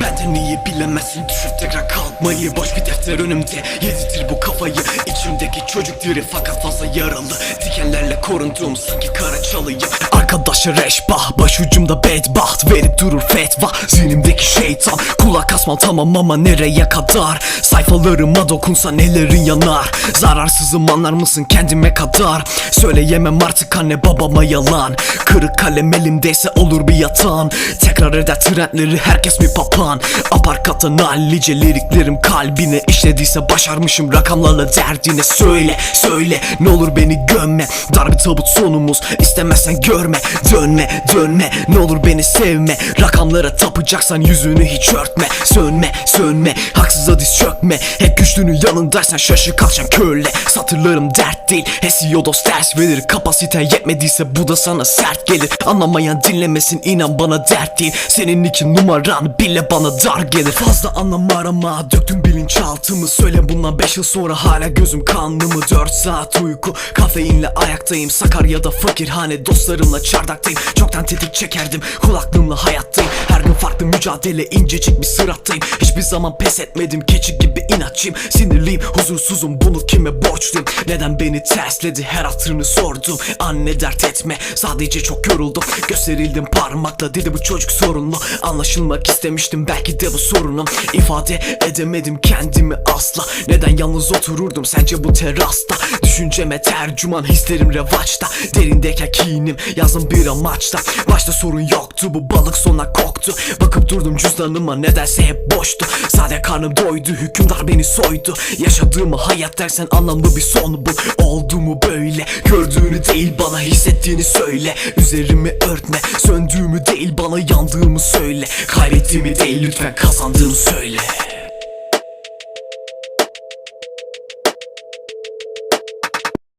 Benden iyi bilemezsin düşüp tekrar kalkmayı. Boş bir defter önümde yedirtir bu kafayı. İçimdeki çocuk diri fakat fazla yaralı. Dikenlerle korunduğum sanki kara çalıyı Arkadaşı reşbah başucumda bedbaht. Verip durur fetva zihnimdeki şeytan. Kulak asmam tamam ama nereye kadar? Sayfalarıma dokunsa nelerin yanar? Zararsızım anlar mısın kendime kadar? Söyleyemem artık anne babama yalan. Kırık kalem elimdeyse olur bir yatağın. Tekrar eder trendleri herkes bir papan Aparkatın hallice liriklerim kalbine işlediyse başarmışım rakamlarla derdine. Söyle söyle ne olur beni gömme. Dar bir tabut sonumuz istemezsen görme Dönme dönme. Ne olur beni sevme. Rakamlara tapacaksan yüzünü hiç örtme. Sönme sönme. Haksıza diz çökme. Hep güçlünün yanındaysan şaşı kalçan köle. Satırlarım dert değil. Hesiodos ters verir. Kapasiten yetmediyse bu da sana sert gelir. Anlamayan dinlemesin inan bana dert değil. Senin iki numaran bile bana dar gelir. Fazla anlam arama döktüm bilinçaltımı. Söyle bundan 5 yıl sonra hala gözüm kanlı mı 4 saat uyku. Kafeinle ayaktayım. Sakarya'da fakirhane. Dostlarımla çardaktayım Çoktan tetik çekerdim kulaklığımla hayattayım Her gün farklı mücadele incecik bir sırattayım Hiçbir zaman pes etmedim keçi gibi inatçıyım. Sinirliyim huzursuzum bunu kime borçluyum? Neden beni tersledi her hatırını sordum Anne dert etme sadece çok yoruldum. Gösterildim parmakla dedi bu çocuk sorunlu. Anlaşılmak istemiştim belki de bu sorunum. İfade edemedim kendimi asla. Neden yalnız otururdum sence bu terasta Düşünceme tercüman hislerim revaçta. Derindeyken kinim yazın bir amaçta. Başta sorun yoktu bu balık sona koktu. Bakıp durdum cüzdanıma nedense hep boştu. Sade karnım doydu hükümdar beni soydu. Yaşadığımı hayat dersen anlamlı bir son bu. Oldu mu böyle? Gördüğünü değil bana hissettiğini söyle. Üzerimi örtme söndüğümü değil bana yandığımı söyle. Kaybettiğimi değil lütfen kazandığımı söyle